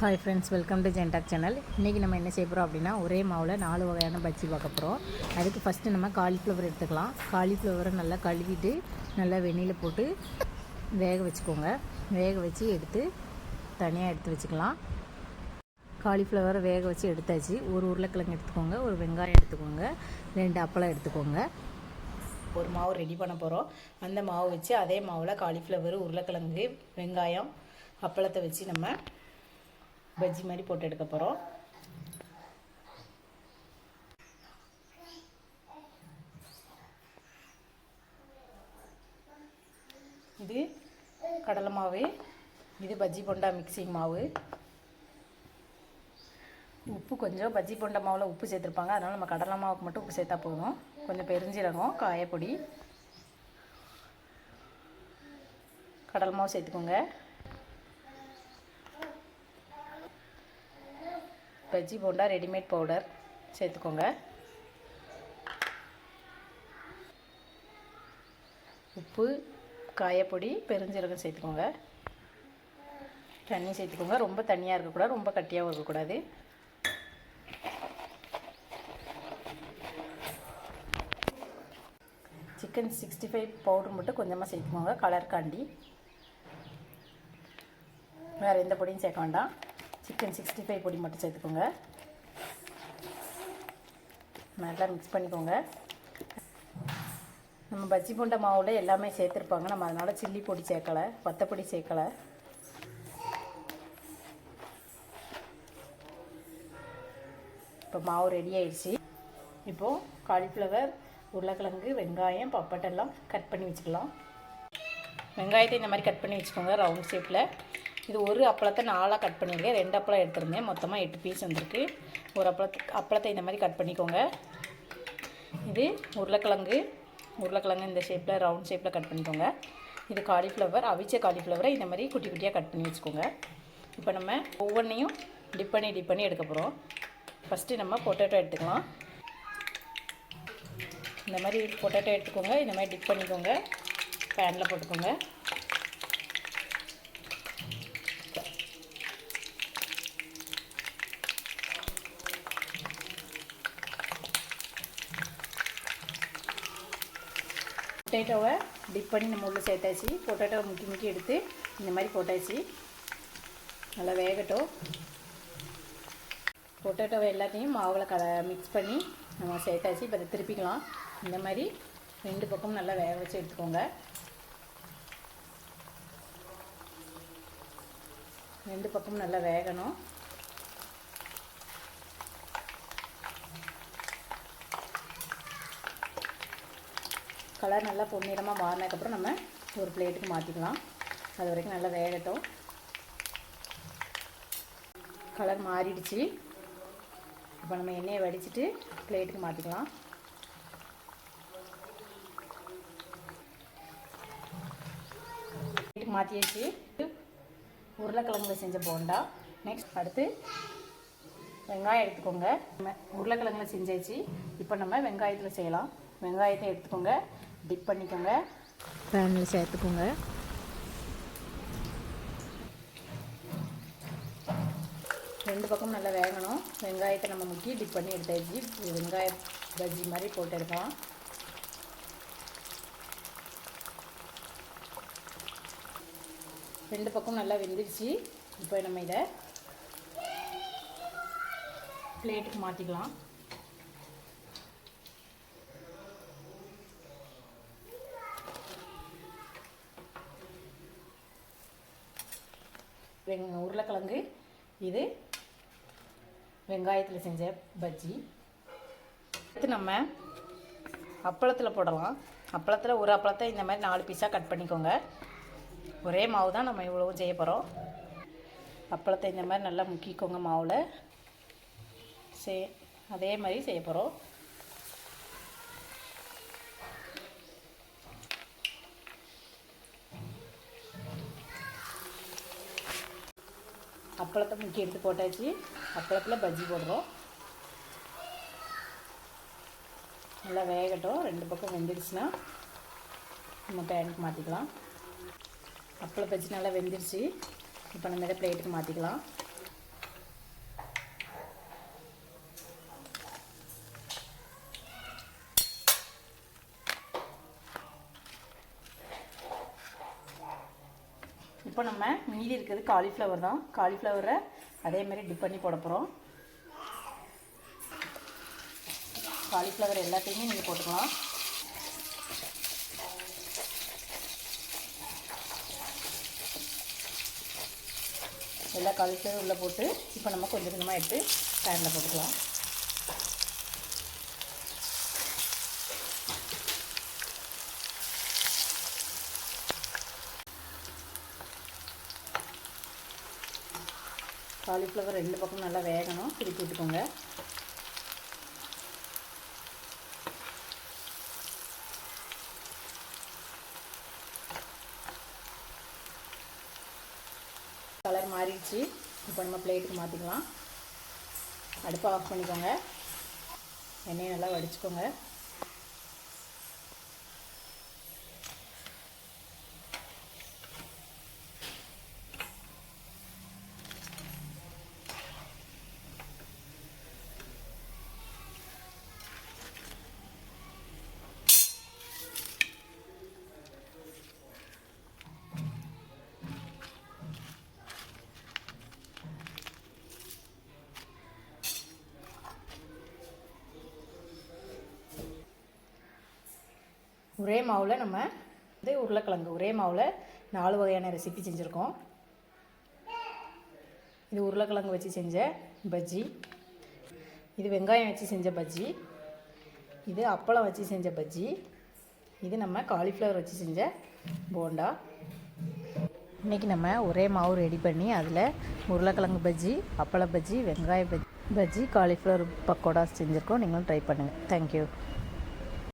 Hi friends welcome to ஜென்டாக் channel இன்றைக்கி நம்ம என்ன செய்ய போகிறோம் அப்படின்னா ஒரே மாவில் நாலு வகையான பஜ்ஜி பார்க்க போகிறோம் அதுக்கு ஃபஸ்ட்டு நம்ம காலிஃப்ளவர் எடுத்துக்கலாம். காலிஃப்ளவரை நல்லா கழுவிட்டு நல்லா வெந்நியில் போட்டு வேக வச்சுக்கோங்க. வேக வச்சு எடுத்து தனியாக எடுத்து வச்சுக்கலாம். காலிஃப்ளவரை வேக வச்சு எடுத்தாச்சு. ஒரு உருளைக்கிழங்கு எடுத்துக்கோங்க ஒரு வெங்காயம் எடுத்துக்கோங்க ரெண்டு அப்பளம் எடுத்துக்கோங்க. ஒரு மாவு ரெடி பண்ண போகிறோம் அந்த மாவு வச்சு அதே மாவில் காலிஃப்ளவர் உருளைக்கிழங்கு வெங்காயம் அப்பளத்தை வச்சு நம்ம பஜ்ஜி மாதிரி போட்டு எடுக்க போகிறோம் இது கடலை மாவு இது பஜ்ஜி போண்டா மிக்சிங் மாவு. உப்பு கொஞ்சம் பஜ்ஜி போண்டா மாவில் உப்பு சேர்த்துருப்பாங்க. அதனால் நம்ம கடலை மாவுக்கு மட்டும் உப்பு சேர்த்தா போதும். கொஞ்சம் பெருஞ்சீரகம் காயப்பொடி. கடல் மாவு சேர்த்துக்கோங்க. பஜ்ஜி போண்டா ரெடிமேட் பவுடர் சேர்த்துக்கோங்க. உப்பு காயப்பொடி பெருஞ்சீரகம் சேர்த்துக்கோங்க. தண்ணி சேர்த்துக்கோங்க. ரொம்ப தண்ணியாக இருக்கக்கூடாது ரொம்ப கட்டியாகவும் இருக்கக்கூடாது. சிக்கன் சிக்ஸ்டி ஃபைவ் பவுடர் மட்டும் கொஞ்சமாக சேர்த்துக்கோங்க கலர் காண்டி. வேறு எந்த பொடியும் சேர்க்க வேண்டாம். சிக்கன் சிக்ஸ்டி ஃபைவ் பொடி மட்டும் சேர்த்துக்கோங்க. நல்லா மிக்ஸ் பண்ணிக்கோங்க. நம்ம பஜ்ஜி போண்ட மாவில் எல்லாமே சேர்த்துருப்பாங்க. நம்ம அதனால் சில்லி பொடி சேர்க்கலை வத்தப்பொடி சேர்க்கலை. இப்போ மாவு ரெடி ஆயிடுச்சு. இப்போது காலிஃப்ளவர் உருளைக்கிழங்கு வெங்காயம் பப்பட்டெல்லாம் கட் பண்ணி வச்சுக்கலாம். வெங்காயத்தை இந்த மாதிரி கட் பண்ணி வச்சுக்கோங்க ரவுண்ட் ஷேப்பில் இது ஒரு அப்பளத்தை நாலாக கட் பண்ணியிருக்கேன் ரெண்டு அப்பளம் எடுத்திருந்தேன் மொத்தமாக எட்டு பீஸ் வந்திருக்கு. ஒரு அப்பளத்து அப்பளத்தை இந்த மாதிரி கட் பண்ணிக்கோங்க. இது உருளைக்கிழங்கு. உருளைக்கிழங்கு இந்த ஷேப்பில் ரவுண்ட் ஷேப்பில் கட் பண்ணிக்கோங்க. இது காலிஃப்ளவர் அவிச்ச காலிஃப்ளவரை இந்த மாதிரி குட்டி குட்டியாக கட் பண்ணி வச்சுக்கோங்க. இப்போ நம்ம ஒவ்வொன்றையும் டிப் பண்ணி டிப் பண்ணி எடுக்க போகிறோம் ஃபஸ்ட்டு நம்ம பொட்டேட்டோ எடுத்துக்கலாம். இந்த மாதிரி பொட்டேட்டோ எடுத்துக்கோங்க. இந்த மாதிரி டிப் பண்ணிக்கோங்க. பேனில் போட்டுக்கோங்க. பொட்டேட்டோவை டிப் பண்ணி நம்ம உள்ளே சேர்த்தாச்சு. பொட்டேட்டோவை முக்கி முக்கி எடுத்து இந்த மாதிரி போட்டாச்சு. நல்லா வேகட்டும். பொட்டேட்டோவை எல்லாத்தையும் மாவில் கல மிக்ஸ் பண்ணி நம்ம சேர்த்தாச்சு. இப்போ அதை திருப்பிக்கலாம். இந்த மாதிரி ரெண்டு பக்கம் நல்லா வேக வச்சு எடுத்துக்கோங்க. ரெண்டு பக்கமும் நல்லா வேகணும். கலர் நல்லா பொன்னிறமாக மாறினதுக்கப்புறம் நம்ம ஒரு பிளேட்டுக்கு மாற்றிக்கலாம் அது வரைக்கும் நல்லா வேகட்டும். கலர் மாறிடுச்சு. இப்போ நம்ம எண்ணெயை வடிச்சிட்டு பிளேட்டுக்கு மாற்றிக்கலாம் பிளேட்டுக்கு மாற்றியாச்சு உருளைக்கிழங்குல செஞ்ச போண்டா. நெக்ஸ்ட் அடுத்து வெங்காயம் எடுத்துக்கோங்க. உருளைக்கிழங்குல செஞ்சாச்சு. இப்போ நம்ம வெங்காயத்தில் செய்யலாம். வெங்காயத்தை எடுத்துக்கோங்க. டிப் பண்ணிக்கோங்க. பேனில் சேர்த்துக்கோங்க. ரெண்டு பக்கம் நல்லா வேகணும். வெங்காயத்தை நம்ம முக்கி டிப் பண்ணி எடுத்தாச்சு. வெங்காய பஜ்ஜி மாதிரி போட்டு எடுக்கலாம். ரெண்டு பக்கம் நல்லா வெந்துருச்சு. இப்போ நம்ம இதை பிளேட்டுக்கு மாற்றிக்கலாம் வெங் உருளைக்கிழங்கு இது வெங்காயத்தில் செஞ்ச பஜ்ஜி. அடுத்து நம்ம அப்பளத்தில் போடலாம். அப்பளத்தில் ஒரு அப்பளத்தை இந்த மாதிரி நாலு பீஸாக கட் பண்ணிக்கோங்க. ஒரே மாவு தான் நம்ம இவ்வளவும் செய்ய போகிறோம் அப்பளத்தை இந்த மாதிரி நல்லா முக்கிக்கோங்க மாவில். சே அதே மாதிரி செய்ய போகிறோம் அப்பளத்தை முக்கி எடுத்து போட்டாச்சு. அப்பளத்தில் பஜ்ஜி போடுறோம். நல்லா வேகட்டும். ரெண்டு பக்கம் வெந்துடுச்சுன்னா நம்ம பேனுக்கு மாற்றிக்கலாம் அப்பளம் பஜ்ஜி நல்லா வெந்துருச்சு இப்போ நம்ம இதை பிளேட்டுக்கு மாற்றிக்கலாம் இப்போ நம்ம மீதி இருக்கிறது காலிஃப்ளவர் தான். காலிஃப்ளவரை அதே மாதிரி டிப் பண்ணி போட போகிறோம் காலிஃப்ளவர் எல்லாத்தையுமே நீங்கள் போட்டுக்கலாம். எல்லா காலிஃப்ளவரும் உள்ளே போட்டு இப்போ நம்ம கொஞ்சம் கொஞ்சமாக எடுத்து பேனில் போட்டுக்கலாம். காலிஃப்ளவர் ரெண்டு பக்கம் நல்லா வேகணும். திருப்பி விட்டுக்கோங்க. கலர் மாறிடுச்சு. இப்போ நம்ம பிளேட்டுக்கு மாற்றிக்கலாம் அடுப்பை ஆஃப் பண்ணிக்கோங்க. எண்ணெயை நல்லா வடிச்சுக்கோங்க. ஒரே மாவில் நம்ம வந்து உருளைக்கிழங்கு. ஒரே மாவில் நாலு வகையான ரெசிபி செஞ்சுருக்கோம். இது உருளைக்கிழங்கு வச்சு செஞ்ச பஜ்ஜி. இது வெங்காயம் வச்சு செஞ்ச பஜ்ஜி. இது அப்பளம் வச்சு செஞ்ச பஜ்ஜி. இது நம்ம காலிஃப்ளவர் வச்சு செஞ்ச போண்டா. இன்றைக்கி நம்ம ஒரே மாவு ரெடி பண்ணி அதில் உருளைக்கிழங்கு பஜ்ஜி அப்பள பஜ்ஜி வெங்காய பஜ்ஜி பஜ்ஜி காலிஃப்ளவர் பக்கோடா செஞ்சுருக்கோம். நீங்களும் ட்ரை பண்ணுங்கள் தேங்க்யூ